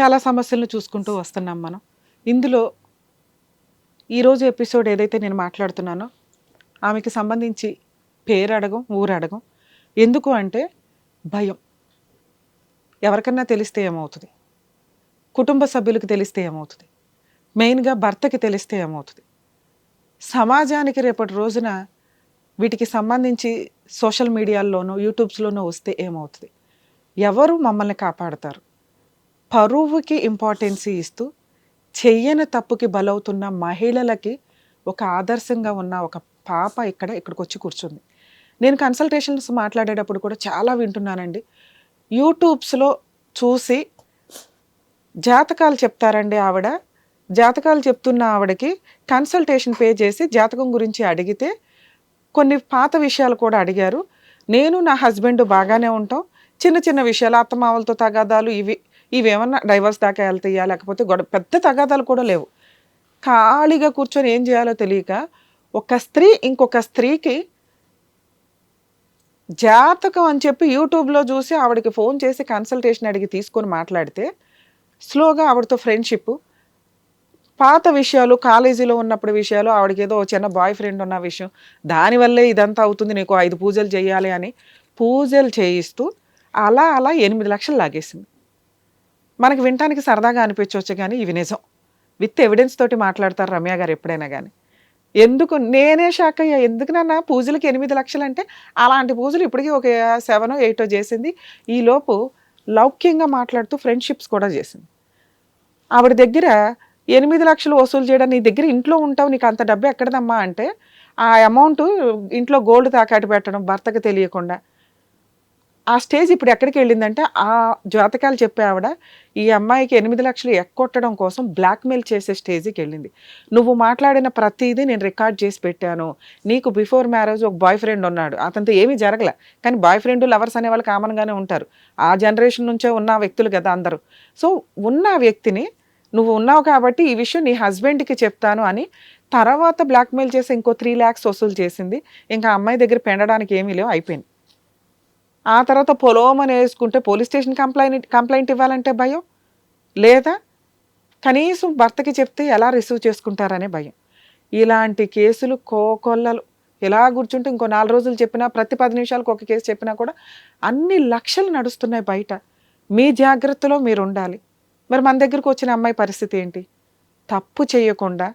చాలా సమస్యలను చూసుకుంటూ వస్తున్నాం మనం. ఇందులో ఈరోజు ఎపిసోడ్ ఏదైతే నేను మాట్లాడుతున్నానో ఆమెకి సంబంధించి పేరు అడగం ఊరు అడగం. ఎందుకు అంటే భయం. ఎవరికన్నా తెలిస్తే ఏమవుతుంది? కుటుంబ సభ్యులకు తెలిస్తే ఏమవుతుంది? మెయిన్గా భర్తకి తెలిస్తే ఏమవుతుంది? సమాజానికి రేపటి రోజున వీటికి సంబంధించి సోషల్ మీడియాల్లోనూ యూట్యూబ్స్లోనూ వస్తే ఏమవుతుంది? ఎవరు మమ్మల్ని కాపాడతారు? పరువుకి ఇంపార్టెన్సీ ఇస్తూ చెయ్యని తప్పుకి బలవుతున్న మహిళలకి ఒక ఆదర్శంగా ఉన్న ఒక పాప ఇక్కడ ఇక్కడికి వచ్చి కూర్చుంది. నేను కన్సల్టేషన్స్ మాట్లాడేటప్పుడు కూడా చాలా వింటున్నానండి. యూట్యూబ్స్లో చూసి జాతకాలు చెప్తారండి ఆవిడ. జాతకాలు చెప్తున్న ఆవిడకి కన్సల్టేషన్ పే చేసి జాతకం గురించి అడిగితే కొన్ని పాత విషయాలు కూడా అడిగారు. నేను నా హస్బెండ్ బాగానే ఉంటాం. చిన్న చిన్న విషయాలు అత్తమావలతో తగాదాలు ఇవి ఇవేమన్నా డైవర్స్ దాకా వెళ్తాయా? లేకపోతే గొడవ పెద్ద తగాదాలు కూడా లేవు. ఖాళీగా కూర్చొని ఏం చేయాలో తెలియక ఒక స్త్రీ ఇంకొక స్త్రీకి జాతకం అని చెప్పి యూట్యూబ్లో చూసి ఆవిడకి ఫోన్ చేసి కన్సల్టేషన్ అడిగి తీసుకొని మాట్లాడితే స్లోగా ఆవిడతో ఫ్రెండ్షిప్ పాత విషయాలు కాలేజీలో ఉన్నప్పుడు విషయాలు ఆవిడకి ఏదో చిన్న బాయ్ ఫ్రెండ్ ఉన్న విషయం దానివల్లే ఇదంతా అవుతుంది నీకు ఐదు పూజలు చేయాలి అని పూజలు చేయిస్తూ అలా అలా ఎనిమిది లక్షలు లాగేసింది. మనకి వినటానికి సరదాగా అనిపించవచ్చు కానీ ఇవి నిజం. విత్ ఎవిడెన్స్ తోటి మాట్లాడతారు రమ్య గారు ఎప్పుడైనా కానీ ఎందుకు? నేనే షాక్ అయ్యా. ఎందుకు నాన్న? పూజలకి ఎనిమిది లక్షలు అంటే అలాంటి పూజలు ఇప్పటికీ ఒక సెవెనో ఎయిటో చేసింది. ఈలోపు లౌక్యంగా మాట్లాడుతూ ఫ్రెండ్షిప్స్ కూడా చేసింది. ఆవిడ దగ్గర ఎనిమిది లక్షలు వసూలు చేయడం నీ దగ్గర ఇంట్లో ఉంటావు నీకు అంత డబ్బు ఎక్కడదమ్మా అంటే ఆ అమౌంట్ ఇంట్లో గోల్డ్ తాకాటి పెట్టడం భర్తకు తెలియకుండా ఆ స్టేజ్ ఇప్పుడు ఎక్కడికి వెళ్ళిందంటే ఆ జాతకాలు చెప్పే ఆవిడ ఈ అమ్మాయికి ఎనిమిది లక్షలు ఎక్కొట్టడం కోసం బ్లాక్మెయిల్ చేసే స్టేజ్కి వెళ్ళింది. నువ్వు మాట్లాడిన ప్రతిదీ నేను రికార్డ్ చేసి పెట్టాను. నీకు బిఫోర్ మ్యారేజ్ ఒక బాయ్ ఫ్రెండ్ ఉన్నాడు. అతనితో ఏమీ జరగలే. కానీ బాయ్ ఫ్రెండ్ లవర్స్ అనే వాళ్ళు కామన్గానే ఉంటారు. ఆ జనరేషన్ నుంచే ఉన్న వ్యక్తులు కదా అందరూ. సో ఉన్న వ్యక్తిని నువ్వు ఉన్నావు కాబట్టి ఈ విషయం నీ హస్బెండ్కి చెప్తాను అని తర్వాత బ్లాక్మెయిల్ చేసి ఇంకో త్రీ ల్యాక్స్ వసూలు చేసింది. ఇంకా ఆ అమ్మాయి దగ్గర పెండడానికి ఏమీ లేవు. అయిపోయింది. ఆ తర్వాత పొలోమని వేసుకుంటే పోలీస్ స్టేషన్ కంప్లైంట్ కంప్లైంట్ ఇవ్వాలంటే భయం? లేదా? కనీసం భర్తకి చెప్తే ఎలా రిసీవ్ చేసుకుంటారనే భయం. ఇలాంటి కేసులు కోకొల్లలు ఎలా కూర్చుంటే ఇంకో నాలుగు రోజులు చెప్పినా ప్రతి పది నిమిషాలకు ఒక కేసు చెప్పినా కూడా అన్ని లక్షలు నడుస్తున్నాయి బయట. మీ జాగ్రత్తలో మీరు ఉండాలి మరి మన దగ్గరకు వచ్చిన అమ్మాయి పరిస్థితి ఏంటి? తప్పు చేయకుండా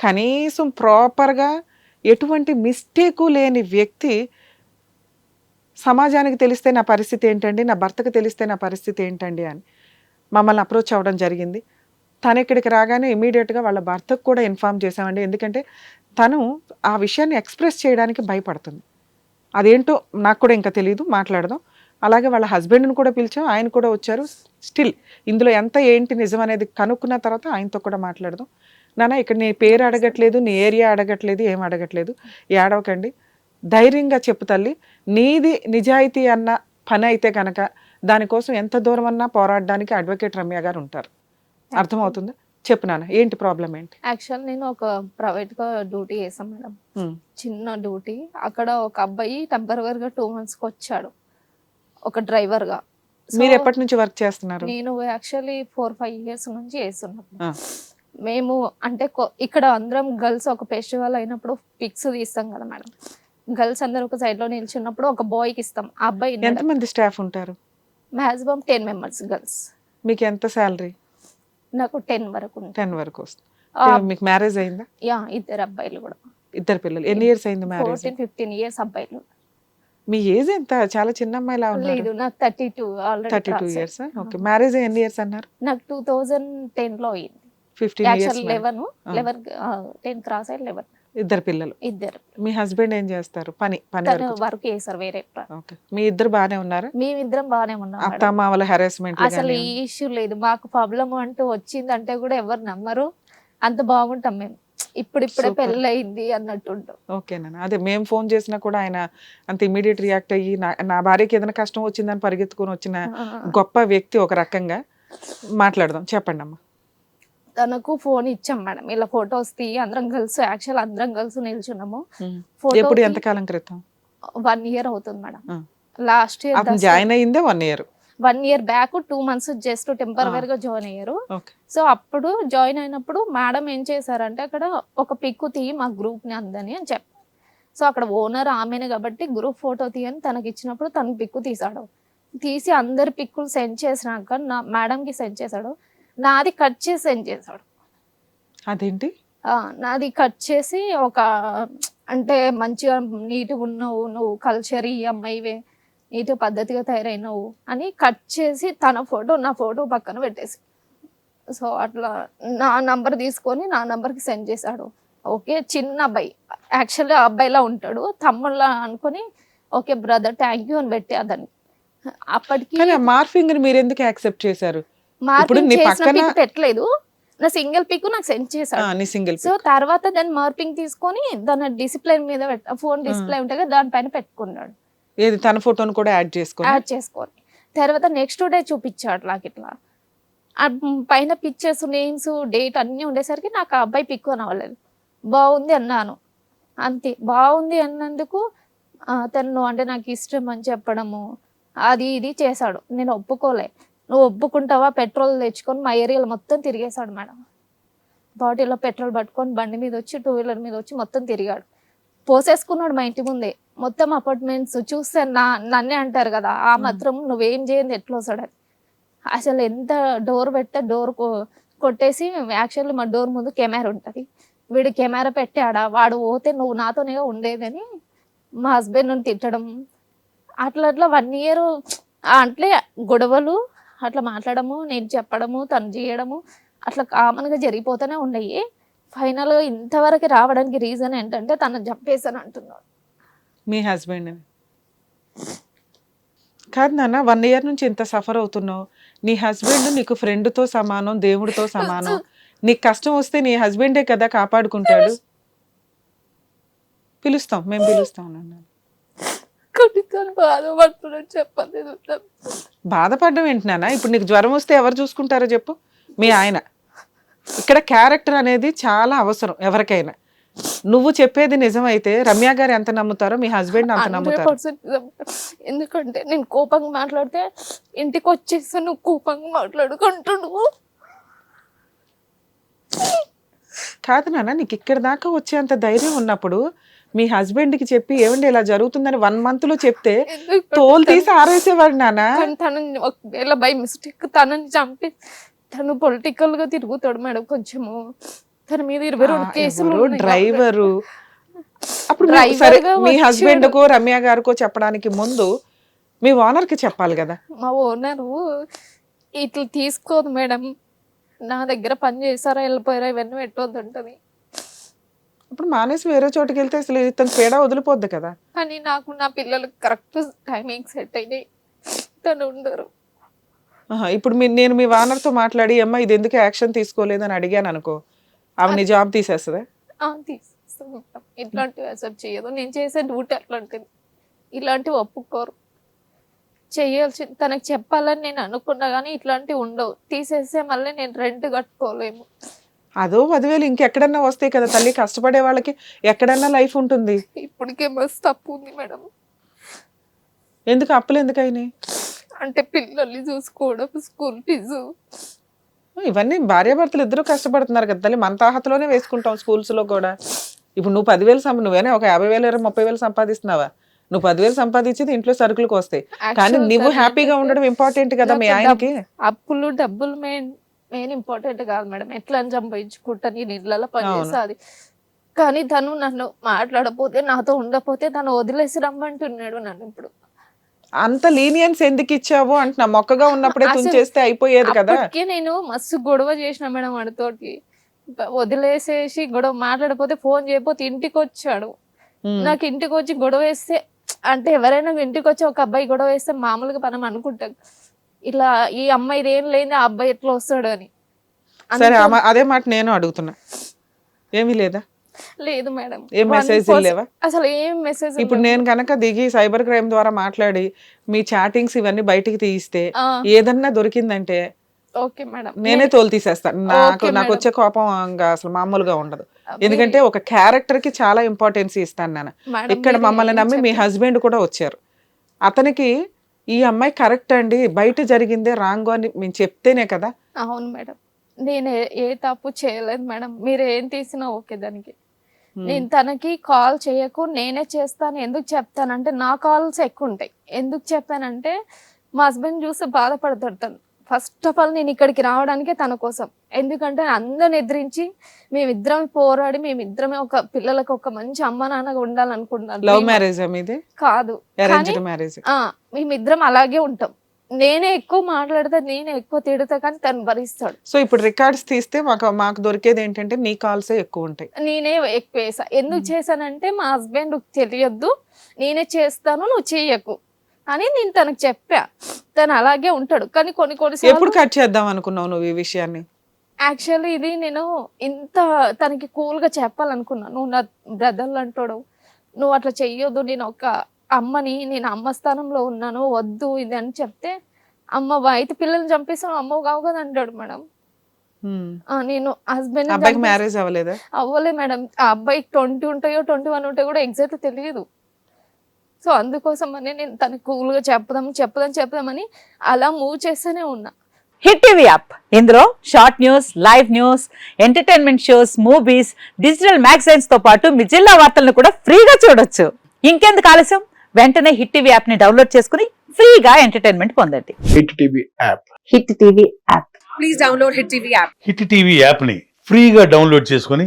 కనీసం ప్రాపర్గా ఎటువంటి మిస్టేకు లేని వ్యక్తి సమాజానికి తెలిస్తే నా పరిస్థితి ఏంటండి? నా భర్తకు తెలిస్తే నా పరిస్థితి ఏంటండి అని మమ్మల్ని అప్రోచ్ అవ్వడం జరిగింది. తను ఇక్కడికి రాగానే ఇమీడియట్గా వాళ్ళ భర్తకు కూడా ఇన్ఫామ్ చేశామండి. ఎందుకంటే తను ఆ విషయాన్ని ఎక్స్ప్రెస్ చేయడానికి భయపడుతుంది. అదేంటో నాకు కూడా ఇంకా తెలియదు మాట్లాడదాం. అలాగే వాళ్ళ హస్బెండ్ని కూడా పిలిచాం ఆయన కూడా వచ్చారు. స్టిల్ ఇందులో ఎంత ఏంటి నిజం అనేది కనుక్కున్న తర్వాత ఆయనతో కూడా మాట్లాడదాం. నాన్న ఇక్కడ నీ పేరు అడగట్లేదు నీ ఏరియా అడగట్లేదు ఏం అడగట్లేదు. ఏడవకండి. ధైర్యంగా చెప్పు తల్లి నీది నిజాయితీ అన్న పని అయితే కనుక దానికోసం ఎంత దూరం అన్నా పోరాడడానికి అడ్వకేట్ రమ్య గారు ఉంటారు. అర్థమవుతుందా? చెప్పు నాన్న ఏంటి ప్రాబ్లం ఏంటి? యాక్చువల్ నేను ఒక ప్రైవేట్గా డ్యూటీ చేసాం మేడం చిన్న డ్యూటీ అక్కడ ఒక అబ్బాయి టెంపరీగా టూ మంత్స్కి వచ్చాడు. ఒక డ్రైవర్గా మీరు ఎప్పటి నుంచి వర్క్ చేస్తున్నారు? నేను యాక్చువల్లీ ఫోర్ ఫైవ్ ఇయర్స్ నుంచి చేస్తున్నాను. మేము అంటే ఇక్కడ అందరం గర్ల్స్ ఒక ఫెస్టివల్ అయినప్పుడు పిక్స్ తీస్తాం కదా మేడం గర్ల్స్ అందరూ ఒక సైడ్లో నిల్చున్నప్పుడు ఒక బాయ్కి ఇస్తాం. ఆ అబ్బాయి ఎంతమంది స్టాఫ్ ఉంటారు? Maximum ten members girls. మీకు ఎంత శాలరీ? నాకు టెన్ వరకు. టెన్ వరకు వస్తుంది. మీకు మ్యారేజ్ అయిందా? యా ఇద్దరు అబ్బాయిలు కూడా. ఇద్దరు పిల్లలు. ఎన్ని ఇయర్స్ అయింది మ్యారేజ్? ఫిఫ్టీన్ ఇయర్స్ అబ్బాయిలు. మీ ఏజ్ ఎంత? చాలా చిన్న అమ్మాయిలా లేదు ఉన్నారు నాకు thirty two thirty two already years okay marriage ఎన్ని ఇయర్స్ అన్నారు? నాకు టూ థౌజండ్ టెన్లో అయింది fifteen years eleven. Eleven ten cross అయ్యి లెవెన్ ఇద్దరు పిల్లలు. ఇద్దరు. మీ హస్బెండ్ ఏం చేస్తారు? పని పని తను వరకు. వర్క్ చేశారు వేరే ప్ర- ఓకే. మీ ఇద్దరు బాగానే ఉన్నారు? మేమిద్దరం బాగానే ఉన్నాం అత్త. మామల హెరాస్మెంట్ అసలు ఈ ఇష్యూ లేదు. మాకు ప్రాబ్లం అంటూ వచ్చిందంటే కూడా ఎవరు నమ్మరు. అంత బాగుంటాం మేము. ఇప్పుడిప్పుడే Super. పెళ్ళయింది అన్నట్టు ఉంటాం. ఓకేనా అదే మేము ఫోన్ చేసినా కూడా ఆయన అంత ఇమీడియట్ రియాక్ట్ అయ్యి నా నా భార్యకి ఏదైనా కష్టం వచ్చిందని పరిగెత్తుకొని వచ్చిన గొప్ప వ్యక్తి ఒక రకంగా మాట్లాడదాం. చెప్పండి అమ్మా తనకు ఫోన్ ఇచ్చాం మేడం. ఇలా ఫొటోస్ తీ అందరం కలిసి యాక్చువల్ అందరం కలిసి నిల్చున్నాము. ఫోటో ఎంత కాలం క్రితం? వన్ ఇయర్ అవుతుంది madam. Last year join అయ్యిందే one year one year back two months just temporary గా జాయిన్ అయ్యారు. సో అప్పుడు జాయిన్ అయినప్పుడు మేడం ఏం చేశారంటే అక్కడ ఒక పిక్కు తీయి మా గ్రూప్ని అందని అని చెప్పి సో అక్కడ ఓనర్ ఆమెనే కాబట్టి గ్రూప్ ఫోటో తీయని తనకి ఇచ్చినప్పుడు తన పిక్కు తీసాడు తీసి అందరి పిక్కులు సెండ్ చేసినాక నా మేడంకి సెండ్ చేశాడు. నాది కట్ చేసి సెండ్ చేశాడు. అదేంటి? నాది కట్ చేసి ఒక అంటే మంచిగా నీట్గా ఉన్నావు నువ్వు కల్చర్ ఈ అమ్మాయివే నీట్ పద్ధతిగా తయారైనవు అని కట్ చేసి తన ఫోటో నా ఫోటో పక్కన పెట్టేసి. సో అట్లా నా నంబర్ తీసుకొని నా నంబర్కి సెండ్ చేశాడు. ఓకే చిన్న అబ్బాయి. యాక్చువల్లీ ఆ అబ్బాయిలా ఉంటాడు. తమ్ముళ్ళ అనుకొని ఓకే బ్రదర్ థ్యాంక్ యూ అని పెట్టి అదని అప్పటికి మార్ఫింగ్ మీరు ఎందుకు యాక్సెప్ట్ చేశారు? మార్పింగ్ చేసిన పిక్ పెట్టలేదు. నా సింగిల్ పిక్ నాకు సెండ్ చేశాడు. సింగిల్ సో తర్వాత దాన్ని మార్పింగ్ తీసుకొని దాని డిస్ప్లే మీద ఫోన్ డిస్ప్లే ఉంటుంది కదా దానిపైన పెట్టుకున్నాడు. ఏది? తన ఫోటోను కూడా యాడ్ చేసుకుని? యాడ్ చేసుకొని. తర్వాత నెక్స్ట్ డే చూపించాడు నాకు ఇట్లా. పైన పిక్చర్స్ నేమ్స్ డేట్ అన్నీ ఉండేసరికి నాకు ఆ అబ్బాయి పిక్ అని అవ్వలేదు బాగుంది అన్నాను. అంతే. బాగుంది అన్నందుకు తను అంటే నాకు ఇష్టం అని చెప్పడము అది ఇది చేశాడు. నేను ఒప్పుకోలే. నువ్వు ఒప్పుకుంటావా పెట్రోల్ తెచ్చుకొని మా ఏరియాలో మొత్తం తిరిగేశాడు మేడం. బాటిల్లో పెట్రోల్ పట్టుకొని బండి మీద వచ్చి టూ వీలర్ మీద వచ్చి మొత్తం తిరిగాడు. పోసేసుకున్నాడు మా ఇంటి ముందే. మొత్తం అపార్ట్మెంట్స్ చూస్తే నా నన్నే అంటారు కదా ఆ మాత్రం నువ్వేం చేయండి ఎట్లా వస్తాడు అని. అసలు ఎంత డోర్ పెడితే డోర్ కొట్టేసి యాక్చువల్లీ మా డోర్ ముందు కెమెరా ఉంటుంది. వీడు కెమెరా పెట్టాడా వాడు పోతే నువ్వు నాతోనే ఉండేదని మా హస్బెండ్ నుండి తిట్టడం. అట్లా అట్లా వన్ ఇయర్ అట్లే గొడవలు అట్లా మాట్లాడము నేను చెప్పడము తను చేయడము అట్లా కామన్గా జరిగిపోతూనే ఉన్నాయి. ఫైనల్గా ఇంతవరకు రావడానికి రీజన్ ఏంటంటే తను చంపేసాను అంటున్నాడు. మీ హస్బెండ్ కాదు నాన్న వన్ ఇయర్ నుంచి ఇంత సఫర్ అవుతున్నావు. నీ హస్బెండ్ నీకు friend తో సమానం దేవుడితో సమానం. నీకు కష్టం వస్తే నీ హస్బెండే కదా కాపాడుకుంటాడు. పిలుస్తాం మేము పిలుస్తాం నాన్న. కొన్ని తను బాధపడుతున్నాడు చెప్పలేదు. బాధపడడం ఏంటినానా ఇప్పుడు నీకు జ్వరం వస్తే ఎవరు చూసుకుంటారో చెప్పు. మీ ఆయన. ఇక్కడ క్యారెక్టర్ అనేది చాలా అవసరం ఎవరికైనా. నువ్వు చెప్పేది నిజమైతే రమ్య గారు ఎంత నమ్ముతారో మీ హస్బెండ్ అంత నమ్ముతారు. ఎందుకంటే నేను కోపంగా మాట్లాడితే ఇంటికి వచ్చేసి నువ్వు కోపంగా మాట్లాడుకుంటున్నావు కాదు నాన్న నీకు ఇక్కడ దాకా వచ్చేంత ధైర్యం ఉన్నప్పుడు మీ హస్బెండ్కి చెప్పి ఏమండి ఇలా జరుగుతుందని వన్ మంత్లో చెప్తే తోలు తీసి ఆరేసేవాడు నాన్న? ఒకవేళ బై మిస్టేక్ తనని చంపి తను పొలిటికల్గా తిరుగుతాడు మేడం కొంచెము. తన మీద ఇరవై రెండు కేసులు. డ్రైవరు అప్పుడు మీ- సరే. హస్బెండ్ కో రమ్య గారికో చెప్పడానికి ముందు మీ ఓనర్కి చెప్పాలి కదా? మా ఓనరు ఇట్లా తీసుకోదు మేడం. నా దగ్గర పని చేస్తారా వెళ్ళిపోయారా ఇవన్నీ పెట్టవద్దు ఉంటుంది ఇప్పుడు మానేసి వేరే చోటుకి వెళ్తే అసలు ఇతను పీడ వదిలిపోద్ది కదా. కానీ నాకు నా పిల్లలకు కరెక్ట్ టైమింగ్ సెట్ అయినాయి. తను ఉండరు. ఇప్పుడు మీ నేను మీ ఓనర్తో మాట్లాడి అమ్మ ఇది ఎందుకు యాక్షన్ తీసుకోలేదని అడిగాను అనుకో. ఆమె జాబ్ తీసేస్తుందా. ఇట్లాంటివి అసలు చేయదు. నేను చేసే డ్యూటీ అట్లాంటిది. ఇలాంటివి ఒప్పుకోరు. చేయాల్సి తనకు చెప్పాలని నేను అనుకున్నా కానీ ఇట్లాంటివి ఉండవు. తీసేస్తే మళ్ళీ నేను రెంట్ కట్టుకోలేము. అదో పదివేలు ఇంకెక్కడన్నా వస్తాయి కదా తల్లి కష్టపడే వాళ్ళకి ఎక్కడన్నా లైఫ్ ఉంటుంది. ఇప్పటికే మస్తు తప్పు ఉంది మేడం. ఎందుకు అప్పులు ఎందుకు అయినాయి? అంటే పిల్లల్ని చూసుకోవడం స్కూల్ ఫీజు. ఇవన్నీ భార్యాభర్తలు ఇద్దరు కష్టపడుతున్నారు కదా తల్లి మన తాహతలోనే వేసుకుంటాం schools లో కూడా. ఇప్పుడు నువ్వు పదివేలు సంప నువ్వేనా ఒక యాభై వేలు ఇరవై ముప్పై వేలు సంపాదిస్తున్నావా? నువ్వు పదివేలు సంపాదించేది ఇంట్లో సరుకులకు వస్తాయి. కానీ నువ్వు హ్యాపీగా ఉండడం ఇంపార్టెంట్ కదా మీ నాకు ఆయనకి అప్పులు డబ్బులు మెయిన్ మెయిన్ ఇంపార్టెంట్ కాదు మేడం. ఎట్లా అని సంపాదించుకుంటా నేను ఇళ్ళలో పనిచేస్తుంది కానీ తను నన్ను మాట్లాడపోతే నాతో ఉండకపోతే తను వదిలేసి రమ్మంటున్నాడు నన్ను ఇప్పుడు. అంత లీనియన్స్ ఎందుకు ఇచ్చావు అంటున్నా? మొక్కగా ఉన్నప్పుడే తుంచేస్తే అయిపోయేది కదా. నేను మస్తు గొడవ చేసిన మేడం వాడితోటి. వదిలేసేసి గొడవ మాట్లాడపోతే ఫోన్ చేయకపోతే ఇంటికి వచ్చాడు. నాకు ఇంటికి వచ్చి గొడవ వేస్తే అంటే ఎవరైనా ఇంటికి వచ్చి ఒక అబ్బాయి గొడవ వేస్తే మామూలుగా మనం అనుకుంటాం. ఇలా ఈ అమ్మాయి ఏం లేని ఆ అబ్బాయి ఎట్లా వస్తాడు అని సరే అదే మాట నేను అడుగుతున్నా. ఏమీ లేదా? లేదు మేడం. ఏం మెసేజ్ లేవా? అసలు ఏం మెసేజ్ ఇప్పుడు నేను కనుక దిగి సైబర్ క్రైమ్ ద్వారా మాట్లాడి మీ చాటింగ్స్ ఇవన్నీ బయటికి తీయిస్తే ఏదన్నా దొరికిందంటే ఓకే మేడం. నేనే తోలు తీసేస్తాను నాకు Okay, నాకు. వచ్చే కోపం ఇంకా అసలు మామూలుగా ఉండదు. ఎందుకంటే ఒక క్యారెక్టర్కి చాలా ఇంపార్టెన్స్ ఇస్తాను నేను. మేడం, ఇక్కడ మీరు మమ్మల్ని ఏం నమ్మి మీ? హస్బెండ్ కూడా వచ్చారు. అతనికి ఈ అమ్మాయి కరెక్ట్ అండి. బయట జరిగిందే రాంగ్ అని మేము చెప్తేనే కదా. అవును మేడం. నేను ఏ- తప్పు చేయలేదు మేడం. మీరు ఏం తీసినా ఓకే దానికి. నేను తనకి కాల్ చేయకు నేనే చేస్తాను ఎందుకు చెప్తానంటే నా కాల్స్ ఎక్కువ ఉంటాయి ఎందుకు చెప్పానంటే మా హస్బెండ్ చూసి బాధపడతాడు తను. ఫస్ట్ ఆఫ్ ఆల్ నేను ఇక్కడికి రావడానికే తన కోసం. ఎందుకంటే అందరిని ఎదిరించి మేమిద్దరం పోరాడి మేమిద్దరమే ఒక పిల్లలకు ఒక మంచి అమ్మ నాన్నగా ఉండాలనుకుంటున్నాను లవ్ మ్యారేజ్ కాదు. మేమిద్దరం అలాగే ఉంటాం. నేనే ఎక్కువ మాట్లాడతా నేనే ఎక్కువ తిడతా కానీ తను భరిస్తాడు. సో ఇప్పుడు రికార్డ్స్ తీస్తే మాకు మాకు దొరికేది ఏంటంటే నీ కాల్సే ఎక్కువ ఉంటాయి. నేనే ఎక్కువ వేసా ఎందుకు మ్మ్. చేశానంటే మా హస్బెండ్ తెలియద్దు. నేనే చేస్తాను నువ్వు చెయ్యకు అని నేను తనకు చెప్పా. తను అలాగే ఉంటాడు. కానీ కొన్ని ఎప్పుడు కొన్ని కట్ చేద్దాం అనుకున్నావు నువ్వు ఈ విషయాన్ని? యాక్చువల్లీ ఇది నేను ఇంత తనకి కూల్గా చెప్పాలనుకున్నా. నువ్వు నా బ్రదర్లు అంటాడు. నువ్వు అట్లా చెయ్యొద్దు. నేను ఒక అమ్మని నేను అమ్మ స్థానంలో ఉన్నాను. వద్దు ఇది అని చెప్తే అమ్మ అయితే పిల్లల్ని చంపేస్తాను అమ్మ కావు కదా అంటాడు మేడం. నేను హస్బెండ్ మ్యారేజ్ అవ్వలేదా? అవ్వలే మేడం. ఆ అబ్బాయికి ట్వంటీ ఉంటాయో ట్వంటీ వన్ ఉంటాయో కూడా ఎగ్జాక్ట్ తెలియదు. సో అందుకోసం అని నేను తనకు కూల్గా చెప్దాం చెప్దాం చెప్దామని అలా మూవ్ చేస్తూనే ఉన్నా. Hit TV app. ఇందులో short news live news entertainment shows movies digital మ్యాగజైన్స్తో పాటు మీ జిల్లా వార్తలను కూడా ఫ్రీగా చూడొచ్చు. ఇంకెందుకు ఆలస్యం? వెంటనే హిట్ టీవీ యాప్ని డౌన్లోడ్ చేసుకుని ఫ్రీగా ఎంటర్టైన్మెంట్ పొందండి. Hit TV app. Hit TV app. Hit TV యాప్ని ఫ్రీగా డౌన్లోడ్ చేసుకొని